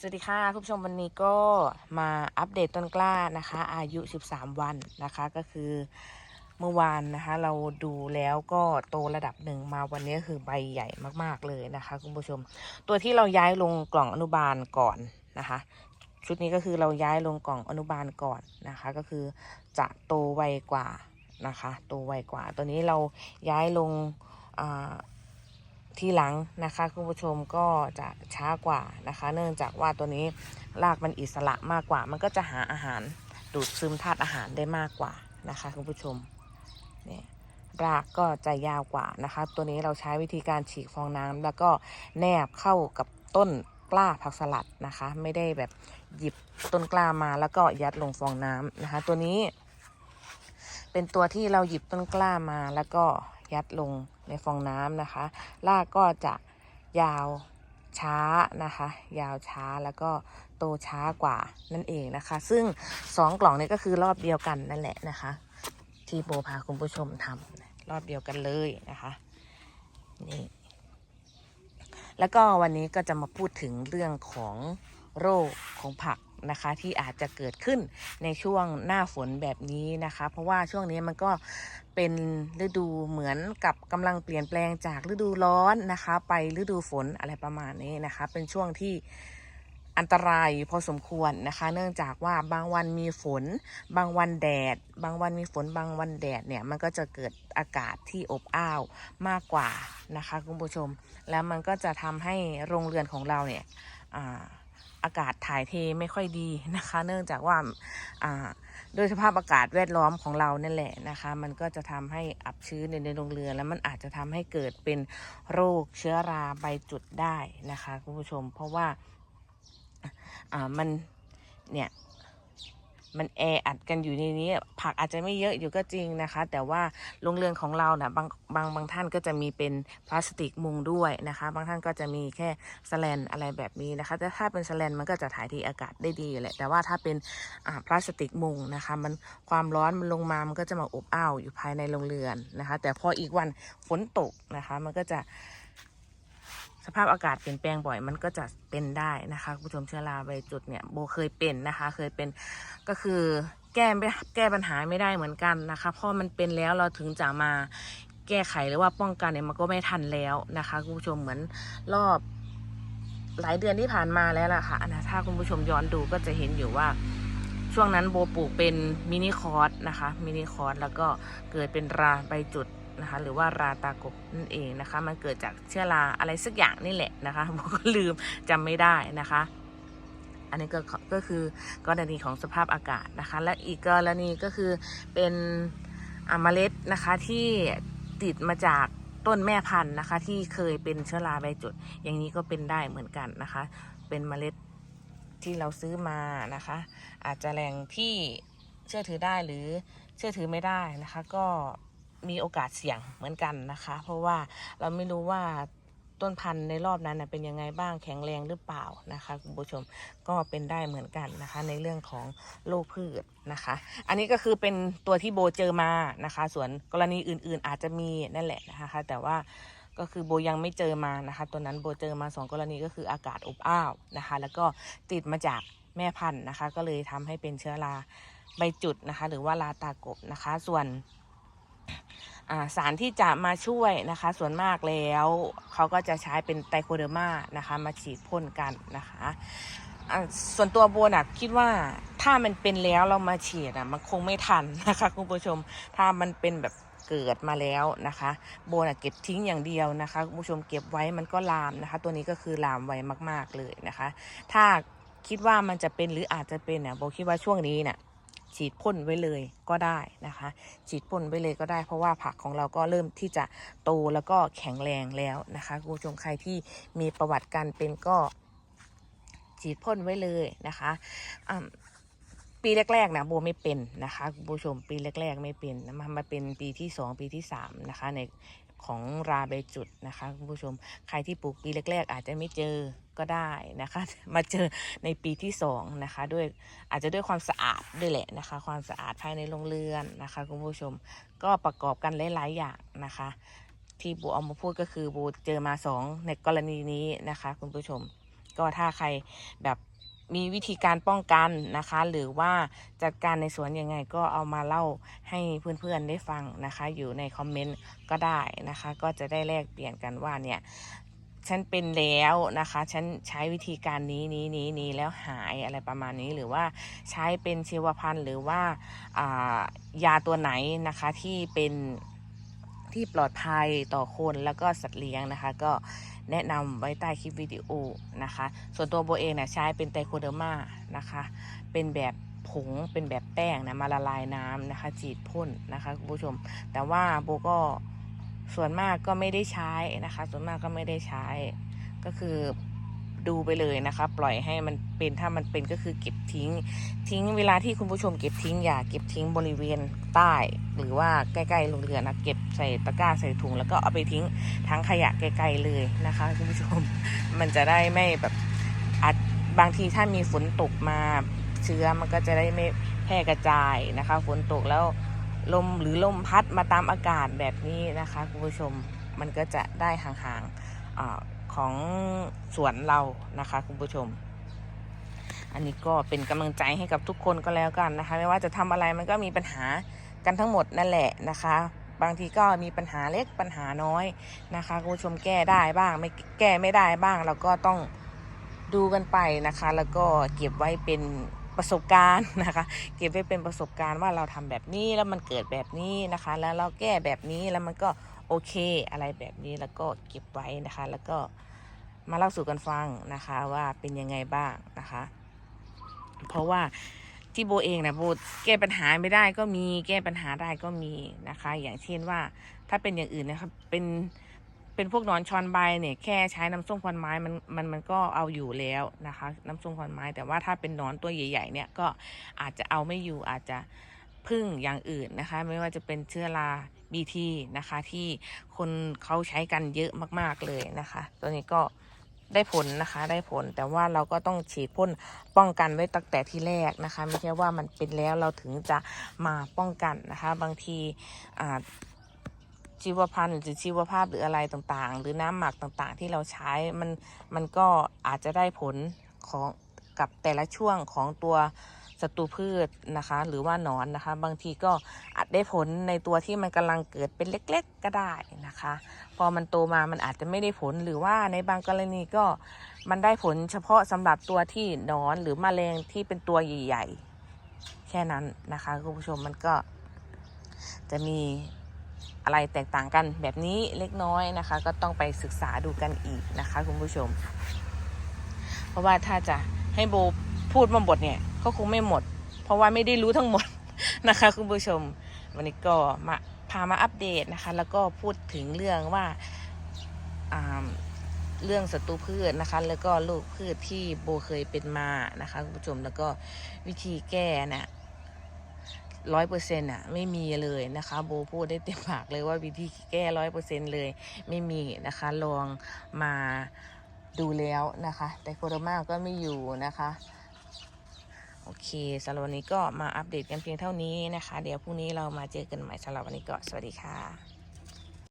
สวัสดีค่ะคุณผู้ชมวันนี้ก็มาอัปเดตต้นกล้านะคะ อายุ 13 วันนะคะก็คือเมื่อวานนะคะ เราดูแล้วก็โตระดับหนึ่งมาวันนี้คือใบใหญ่มากๆเลยนะคะคุณผู้ชม ตัวที่เราย้ายลงกล่องอนุบาลก่อนนะคะ ชุดนี้ก็คือเราย้ายลงกล่องอนุบาลก่อนนะคะ ก็คือจะโตไวกว่านะคะ โตไวกว่า ตัวนี้เราย้ายลงอ่า ทีหลังนะคะคุณผู้ชมก็จะช้ากว่านะคะ เนื่องจากว่าตัวนี้รากมันอิสระมากกว่า มันก็จะหาอาหารดูดซึมธาตุอาหารได้มากกว่านะคะคุณผู้ชมเนี่ยรากก็จะยาวกว่านะคะ ตัวนี้เราใช้วิธีการฉีกฟองน้ำแล้วก็แนบเข้ากับต้นกล้าผักสลัดนะคะ ไม่ได้แบบหยิบต้นกล้ามาแล้วก็ยัดลงฟองน้ำนะคะ ตัวนี้ เป็นตัวที่เราหยิบต้นกล้ามาแล้วก็ยัดลงในฟองน้ำนะคะรากก็จะยาวช้านะคะ ยาวช้าแล้วก็โตช้ากว่านั่นเองนะคะ ซึ่งสองกล่องนี้ก็คือรอบเดียวกันนั่นแหละนะคะ ที่โบพาคุณผู้ชมทำรอบเดียวกันเลยนะคะนี่แล้วก็วันนี้ก็จะมาพูดถึงเรื่องของโรคของผัก นะคะที่อาจจะเกิดขึ้นในช่วงหน้าฝนแบบนี้นะคะ เพราะว่าช่วงนี้มันก็เป็นฤดูเหมือนกับกำลังเปลี่ยนแปลงจากฤดูร้อนนะคะ ไปฤดูฝนอะไรประมาณนี้นะคะ เป็นช่วงที่อันตรายพอสมควรนะคะ เนื่องจากว่าบางวันมีฝน บางวันแดด บางวันมีฝนบางวันแดดเนี่ยมันก็จะเกิดอากาศที่อบอ้าวมากกว่านะคะคุณผู้ชม แล้วมันก็จะทำให้โรงเรือนของเราเนี่ยอ่า อากาศถ่ายเทไม่ค่อยดีนะคะ เนื่องจากว่าอ่าโดยสภาพอากาศแวดล้อมของเรานั่นแหละนะคะ มันก็จะทำให้อับชื้นในในโรงเรือนแล้วมันอาจจะทำให้เกิดเป็นโรคเชื้อราใบจุดได้นะคะคุณผู้ชม เพราะว่าอ่ามันเนี่ย มันแออัดกันอยู่ในนี้ ผักอาจจะไม่เยอะอยู่ก็จริงนะคะ แต่ว่าโรงเรือนของเรานะ่ะบางบางบางท่านก็จะมีเป็นพลาสติกมุงด้วยนะคะ บางท่านก็จะมีแค่สแลนอะไรแบบนี้นะคะแต่ถ้าเป็นสแลนมันก็จะถ่ายเทอากาศได้ดีแหละแต่ว่าถ้าเป็นพลาสติกมุงนะคะ มันความร้อนมันลงมามันก็จะมาอบอ้าวอยู่ภายในโรงเรือนนะคะ แต่พออีกวันฝนตกนะคะ มันก็จะ สภาพอากาศเปลี่ยนแปลงบ่อยมันก็จะเป็นได้นะคะคุณผู้ชมเชื้อราใบจุดเนี่ยโบเคยเป็นนะคะ เคยเป็นก็คือแก้ไม่แก้ปัญหาไม่ได้เหมือนกันนะคะเพราะมันเป็นแล้วเราถึงจะมาแก้ไขหรือว่าป้องกันเนี่ยมันก็ไม่ทันแล้วนะคะคุณผู้ชมเหมือนรอบหลายเดือนที่ผ่านมาแล้วล่ะค่ะนะถ้าคุณผู้ชมย้อนดูก็จะเห็นอยู่ว่าช่วงนั้นโบปลูกเป็นมินิคอร์สนะคะมินิคอร์สแล้วก็เกิดเป็นราใบจุด นะคะ หรือว่าราตากบนั่นเองนะคะ มันเกิดจากเชื้อราอะไรสักอย่างนี่แหละนะคะโบก็ลืมจำไม่ได้นะคะ อันนี้ก็ก็คือกรณีของสภาพอากาศนะคะ และอีกกรณีก็คือเป็นอ่าเมล็ดนะคะที่ติดมาจากต้นแม่พันธุ์นะคะ ที่เคยเป็นเชื้อราใบจุด อย่างนี้ก็เป็นได้เหมือนกันนะคะ เป็นเมล็ดที่เราซื้อมานะคะ อาจจะแหล่งที่เชื่อถือได้หรือเชื่อถือไม่ได้นะคะ ก็ มีโอกาสเสี่ยงเหมือนกันนะคะ เพราะว่าเราไม่รู้ว่าต้นพันธุ์ในรอบนั้นเป็นยังไงบ้างแข็งแรงหรือเปล่านะคะคุณผู้ชมก็เป็นได้เหมือนกันนะคะ ในเรื่องของโรคพืชนะคะ อันนี้ก็คือเป็นตัวที่โบเจอมานะคะ ส่วนกรณีอื่นๆอาจจะมีนั่นแหละนะคะ แต่ว่าก็คือโบยังไม่เจอมานะคะตัวนั้นโบเจอมาสองกรณีก็คืออากาศอบอ้าวนะคะ แล้วก็ติดมาจากแม่พันธุ์นะคะ ก็เลยทำให้เป็นเชื้อราใบจุดนะคะ หรือว่าราตากบนะคะ ส่วน สารที่จะมาช่วยนะคะ ส่วนมากแล้วเขาก็จะใช้เป็นไตโคเดอร์มานะคะมาฉีดพ่นกันนะคะส่วนตัวโบน่ะคิดว่าถ้ามันเป็นแล้วเรามาฉีดอะมันคงไม่ทันนะคะคุณผู้ชมถ้ามันเป็นแบบเกิดมาแล้วนะคะ โบนะเก็บทิ้งอย่างเดียวนะคะคุณผู้ชมเก็บไว้มันก็ลามนะคะ ตัวนี้ก็คือลามไวมาก ๆเลยนะคะ ถ้าคิดว่ามันจะเป็นหรืออาจจะเป็นเนี่ยโบคิดว่าช่วงนี้เนี่ย ฉีดพ่นไว้เลยก็ได้นะคะ ฉีดพ่นไว้เลยก็ได้ เพราะว่าผักของเราก็เริ่มที่จะโตแล้วก็แข็งแรงแล้วนะคะคุณผู้ชมใครที่มีประวัติการเป็นก็ฉีดพ่นไว้เลยนะคะอ่าปีแรกๆนะโบไม่เป็นนะคะคุณผู้ชมปีแรกๆไม่เป็นมามาเป็นปีที่สองปีที่สามนะคะใน ของราใบจุดนะคะคุณผู้ชมใครที่ปลูกปีแรก ๆ อาจจะไม่เจอก็ได้นะคะ มาเจอในปีที่สองนะคะด้วยอาจจะด้วยความสะอาดด้วยแหละนะคะ ความสะอาดภายในโรงเรือนนะคะคุณผู้ชมก็ประกอบกันหลาย ๆ อย่างนะคะ ที่โบเอามาพูดก็คือโบเจอมาสองในกรณีนี้นะคะ คุณผู้ชม ก็ถ้าใครแบบ มีวิธีการป้องกันนะคะ หรือว่าจัดการในสวนยังไงก็เอามาเล่าให้เพื่อนๆได้ฟังนะคะ อยู่ในคอมเมนต์ก็ได้นะคะ ก็จะได้แลกเปลี่ยนกันว่าเนี่ยฉันเป็นแล้วนะคะ ฉันใช้วิธีการนี้นี้นี้นี้แล้วหายอะไรประมาณนี้หรือว่าใช้เป็นชีวพันธุ์หรือว่าอ่ายาตัวไหนนะคะที่เป็นที่ปลอดภัยต่อคนแล้วก็สัตว์เลี้ยงนะคะ ก็ แนะนำไว้ใต้คลิปวิดีโอนะคะ ส่วนตัวโบเองเนี่ยใช้เป็นไตโคเดอร์มานะคะ เป็นแบบผงเป็นแบบแป้งนะมาละลายน้ำนะคะ จีดพ่นนะคะคุณผู้ชม แต่ว่าโบก็ส่วนมากก็ไม่ได้ใช้นะคะ ส่วนมากก็ไม่ได้ใช้ก็คือ ดูไปเลยนะคะ ปล่อยให้มันเป็นถ้ามันเป็นก็คือเก็บทิ้ง ทิ้งเวลาที่คุณผู้ชมเก็บทิ้งอย่าเก็บทิ้งบริเวณใต้ หรือว่าใกล้ๆโรงเรือนนะเก็บใส่ตะกร้าใส่ถุง แล้วก็เอาไปทิ้งทั้งขยะไกลๆเลยนะคะคุณผู้ชมมันจะได้ไม่แบบอาจบางทีถ้ามีฝนตกมาเชื้อมันก็จะได้ไม่แพร่กระจายนะคะ ฝนตกแล้วลมหรือลมพัดมาตามอากาศแบบนี้นะคะคุณผู้ชมมันก็จะได้ห่างๆ ของสวนเรานะคะ คุณผู้ชม อันนี้ก็เป็นกำลังใจให้กับทุกคนก็แล้วกันนะคะ ไม่ว่าจะทำอะไรมันก็มีปัญหากันทั้งหมดนั่นแหละนะคะ บางทีก็มีปัญหาเล็กปัญหาน้อยนะคะคุณผู้ชมแก้ได้บ้าง ไม่แก้ไม่ได้บ้างเราก็ต้องดูกันไปนะคะ แล้วก็เก็บไว้เป็นประสบการณ์นะคะ เก็บไว้เป็นประสบการณ์ว่าเราทำแบบนี้แล้วมันเกิดแบบนี้นะคะ แล้วเราแก้แบบนี้แล้วมันก็ เคอะไรแบบนี้แล้วก็เก็บไว้นะคะ แล้วก็มาเล่าสู่กันฟังนะคะว่าเป็นยังไงบ้างนะคะ เพราะว่าที่โบเองนะโบแก้ปัญหาไม่ได้ก็มีแก้ปัญหาได้ก็มีนะคะ อย่างเช่นว่าถ้าเป็นอย่างอื่นนะครับเป็นเป็นพวกนอนชอนใบเนี่ยแค่ใช้น้ำส้มควันไม้มันมันมันก็เอาอยู่แล้วนะคะ น้ำส้มควันไม้แต่ว่าถ้าเป็นนอนตัวใหญ่ ๆ เนี่ยก็อาจจะเอาไม่อยู่อาจจะ พึ่งอย่างอื่นนะคะ ไม่ว่าจะเป็นเชื้อราบีทีนะคะที่คนเขาใช้กันเยอะมากๆเลยนะคะ ตัวนี้ก็ได้ผลนะคะได้ผลแต่ว่าเราก็ต้องฉีดพ่นป้องกันไว้ตั้งแต่ที่แรกนะคะ ไม่ใช่ว่ามันเป็นแล้วเราถึงจะมาป้องกันนะคะ บางทีอ่าชีวพันธุ์หรือชีวภาพหรืออะไรต่างๆ หรือน้ำหมักต่างๆ ที่เราใช้มันมันก็อาจจะได้ผลของกับแต่ละช่วงของตัว ศัตรูพืชนะคะ หรือว่านอนนะคะ บางทีก็อาจได้ผลในตัวที่มันกำลังเกิดเป็นเล็ก ๆ ก็ได้นะคะ พอมันโตมามันอาจจะไม่ได้ผลหรือว่าในบางกรณีก็มันได้ผลเฉพาะสำหรับตัวที่นอนหรือมแมลงที่เป็นตัวใหญ่ๆแค่นั้นนะคะคุณผู้ชมมันก็จะมีอะไรแตกต่างกันแบบนี้เล็กน้อยนะคะ ก็ต้องไปศึกษาดูกันอีกนะคะคุณผู้ชม เพราะว่าถ้าจะให้โบพูดมาหมดเนี่ย ก็คงไม่หมด เพราะว่าไม่ได้รู้ทั้งหมดนะคะคุณผู้ชม วันนี้ก็มาพามาอัปเดตนะคะ แล้วก็พูดถึงเรื่องว่าาเรื่องศัตรูพืชนะคะ แล้วก็โรคพืชที่โบเคยเป็นมานะคะคุณผู้ชมแล้วก็วิธีแก้น่ะร้อยเปอร์เซ็นต์อะไม่มีเลยนะคะ โบพูดได้เต็มปากเลยว่าวิธีแก้ร้อยเปอร์เซ็นต์เลยไม่มีนะคะลองมาดูแล้วนะคะ แต่โคโรมาก็ไม่อยู่นะคะ โอเคสำหรับวันนี้ก็มาอัปเดตกันเพียงเท่านี้นะคะ เดี๋ยวพรุ่งนี้เรามาเจอกันใหม่สำหรับวันนี้ก็สวัสดีค่ะ